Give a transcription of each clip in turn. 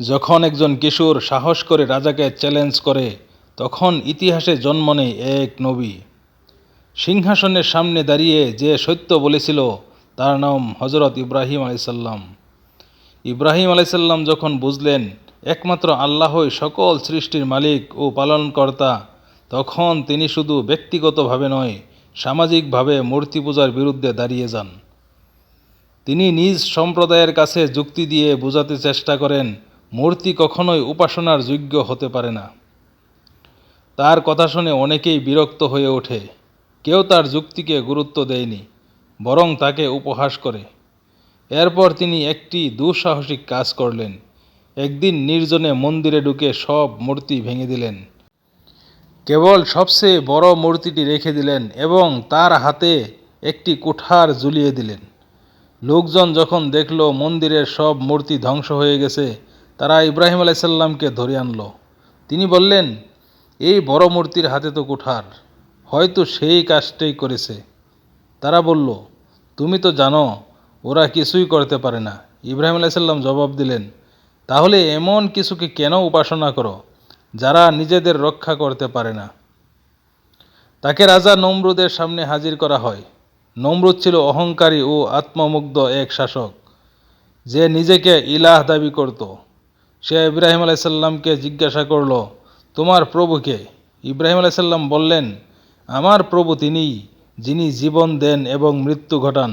যখন একজন কিশোর সাহস করে রাজাকে চ্যালেঞ্জ করে, তখন ইতিহাসে জন্ম নেয় এক নবী। সিংহাসনের সামনে দাঁড়িয়ে যে সত্য বলেছিল, তার নাম হজরত ইব্রাহিম আলাইসাল্লাম ইব্রাহিম আলাইসাল্লাম যখন বুঝলেন, একমাত্র আল্লাহই সকল সৃষ্টির মালিক ও পালনকর্তা, তখন তিনি শুধু ব্যক্তিগতভাবে নয়, সামাজিকভাবে মূর্তি পূজার বিরুদ্ধে দাঁড়িয়ে যান। তিনি নিজ সম্প্রদায়ের কাছে যুক্তি দিয়ে বোঝাতে চেষ্টা করেন মূর্তি কখনোই উপাসনার যোগ্য হতে পারে না। তার কথা শুনে অনেকেই বিরক্ত হয়ে ওঠে। কেউ তার যুক্তিকে গুরুত্ব দেয়নি, বরং তাকে উপহাস করে। এরপর তিনি একটি দুঃসাহসিক কাজ করলেন। একদিন নির্জনে মন্দিরে ঢুকে সব মূর্তি ভেঙে দিলেন। কেবল সবচেয়ে বড় মূর্তিটি রেখে দিলেন এবং তার হাতে একটি কুঠার ঝুলিয়ে দিলেন। লোকজন যখন দেখল মন্দিরের সব মূর্তি ধ্বংস হয়ে গেছে তারা ইব্রাহিম আলাইসাল্লামকে ধরে আনল। তিনি বললেন, এই বড় মূর্তির হাতে তো কুঠার, হয়তো সেই কাজটাই করেছে। তারা বলল, তুমি তো জানো, ওরা কিছুই করতে পারে না। ইব্রাহিম আলাইসাল্লাম জবাব দিলেন, তাহলে এমন কিছুকে কেন উপাসনা করো, যারা নিজেদের রক্ষা করতে পারে না? তাকে রাজা নমরুদের সামনে হাজির করা হয়। নমরুদ ছিল অহংকারী ও আত্মমুগ্ধ এক শাসক, যে নিজেকে ইলাহ দাবি করত। সে ইব্রাহিম আলাইসাল্লামকে জিজ্ঞাসা করল, তোমার প্রভুকে ইব্রাহিম আলাইসাল্লাম বললেন, আমার প্রভু তিনিই যিনি জীবন দেন এবং মৃত্যু ঘটান।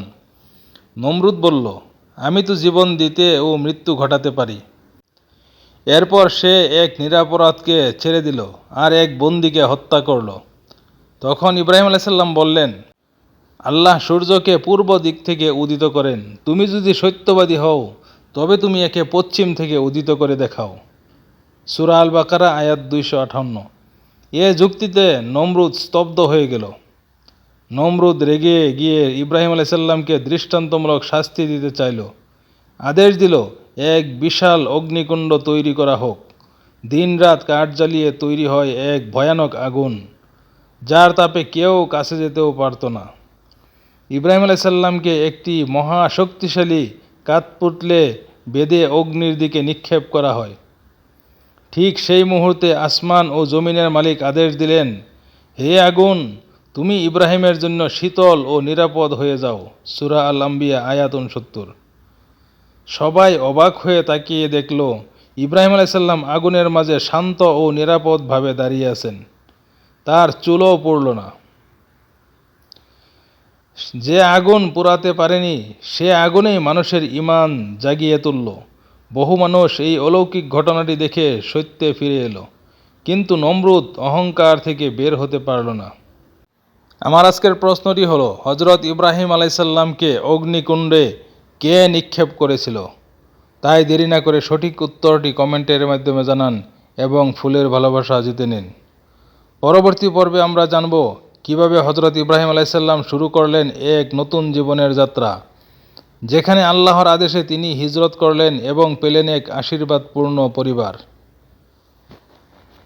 নমরুদ বলল, আমি তো জীবন দিতে ও মৃত্যু ঘটাতে পারি। এরপর সে এক নিরাপরাধকে ছেড়ে দিল আর এক বন্দিকে হত্যা করল। তখন ইব্রাহিম আলাইসাল্লাম বললেন, আল্লাহ সূর্যকে পূর্ব দিক থেকে উদিত করেন। তুমি যদি সত্যবাদী হও তবে তুমি একে পশ্চিম থেকে উদিত করে দেখাও। সুরা আল বাকারা আয়াত দুইশো আঠান্ন। এ যুক্তিতে নমরুদ স্তব্ধ হয়ে গেল। নমরুদ রেগে গিয়ে ইব্রাহিম আলাইসাল্লামকে দৃষ্টান্তমূলক শাস্তি দিতে চাইল। আদেশ দিল, এক বিশাল অগ্নিকুণ্ড তৈরি করা হোক। দিনরাত কাঠ জ্বালিয়ে তৈরি হয় এক ভয়ানক আগুন, যার তাপে কেউ কাছে যেতেও পারত না। ইব্রাহিম আলাইসাল্লামকে একটি মহা শক্তিশালী কাঠপুতলে বেদে অগ্নির দিকে নিক্ষেপ করা হয়। ঠিক সেই মুহূর্তে আসমান ও জমিনের মালিক আদেশ দিলেন, হে আগুন, তুমি ইব্রাহিমের জন্য শীতল ও নিরাপদ হয়ে যাও। সুরা আল আম্বিয়া আয়াত উনসত্তর। সবাই অবাক হয়ে তাকিয়ে দেখল, ইব্রাহিম আলাইসাল্লাম আগুনের মাঝে শান্ত ও নিরাপদভাবে দাঁড়িয়ে আছেন। তার চুলও পড়ল না। যে আগুন পোড়াতে পারেনি, সে আগুনেই মানুষের ইমান জাগিয়ে তুলল। বহু মানুষ এই অলৌকিক ঘটনাটি দেখে সত্যে ফিরে এলো। কিন্তু নমরুদ অহংকার থেকে বের হতে পারল না। আমার আজকের প্রশ্নটি হলো হজরত ইব্রাহিম আলাইসাল্লামকে অগ্নিকুণ্ডে কে নিক্ষেপ করেছিল? তাই দেরি না করে সঠিক উত্তরটি কমেন্টের মাধ্যমে জানান এবং ফুলের ভালোবাসা জিতে নিন। পরবর্তী পর্বে আমরা জানব কীভাবে হজরত ইব্রাহিম আলাইসাল্লাম শুরু করলেন এক নতুন জীবনের যাত্রা? যেখানে আল্লাহর আদেশে তিনি হিজরত করলেন এবং পেলেন এক আশীর্বাদপূর্ণ পরিবার।